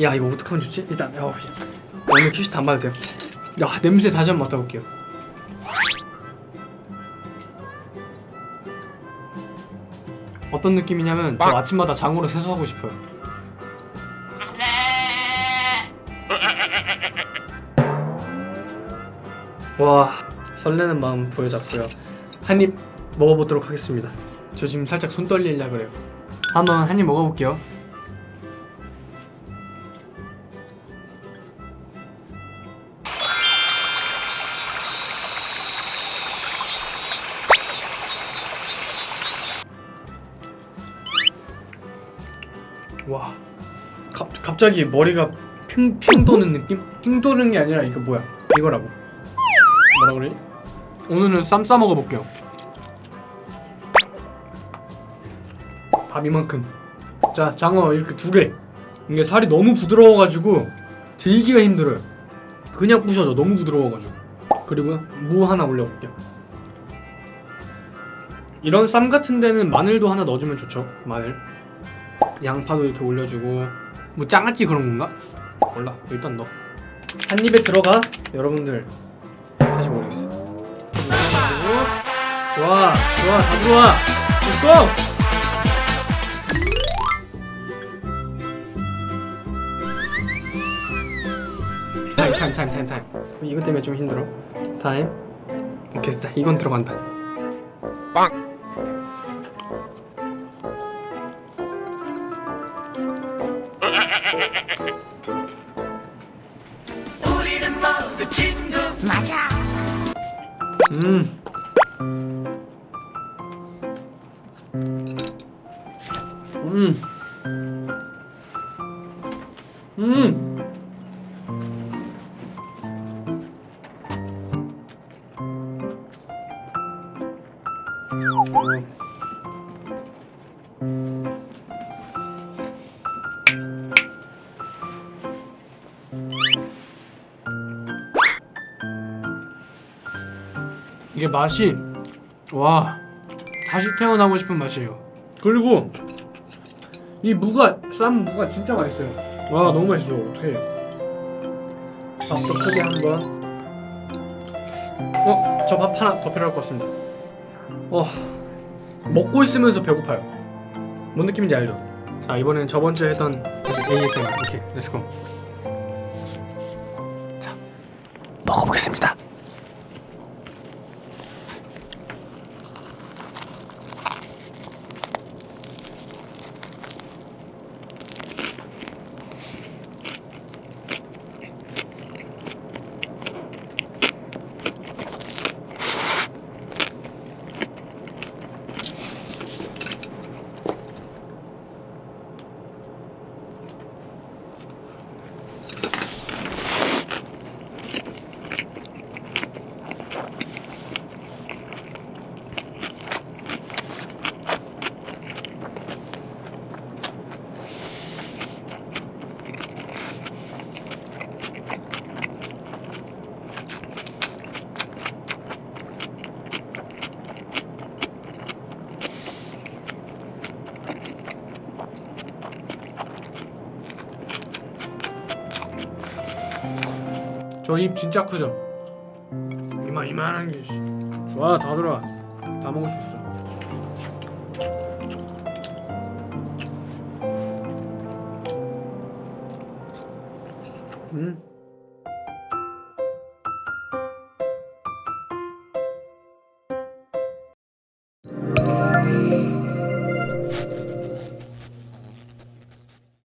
야 이거 어떻게 하면 좋지? 일단 야, 오늘 퀴즈 안 봐도 돼요. 야 냄새 다시 한번 맡아볼게요. 어떤 느낌이냐면 저 아침마다 장어로 세수하고 싶어요. 와 설레는 마음 보여잡고요. 한 입 먹어보도록 하겠습니다. 저 지금 살짝 손 떨리려 그래요. 한번 한 입 먹어볼게요. 와, 갑, 갑자기 머리가 핑, 핑 도는 느낌? 핑 도는 게 아니라 이거 뭐야? 이거라고. 뭐라 그래? 오늘은 쌈 싸 먹어볼게요. 밥 이만큼. 자, 장어 이렇게 두 개. 이게 살이 너무 부드러워가지고 들기가 힘들어요. 그냥 부셔져. 너무 부드러워가지고. 그리고 무 하나 올려볼게요. 이런 쌈 같은 데는 마늘도 하나 넣어주면 좋죠. 마늘. 양파도 이렇게 올려주고 뭐 장아찌 그런 건가? 몰라. 일단 넣어. 한 입에 들어가. 여러분들 사실 모르겠어. 좋아, 좋아, 다 들어와. Let's go. 타임, 타임, 타임, 타임, 타임. 이것 때문에 좀 힘들어. 타임. 오케이 됐다. 이건 들어간다. 음. 음. 음. 이게 맛이 와 다시 태어나고 싶은 맛이에요. 그리고 이 무가 쌈 무가 진짜 맛있어요. 와 너무 맛있어. 어떡해. 밥도 크게 한번. 어? 저 밥 하나 더 필요할 것 같습니다. 어 먹고 있으면서 배고파요. 뭔 느낌인지 알죠? 자 이번엔 저번 주에 했던 ASMR 오케이 렛츠고. 자 먹어보겠습니다. 저 입 진짜 크죠? 이만 이만한 게. 씨. 와, 다 들어와. 다 먹을 수 있어. 음.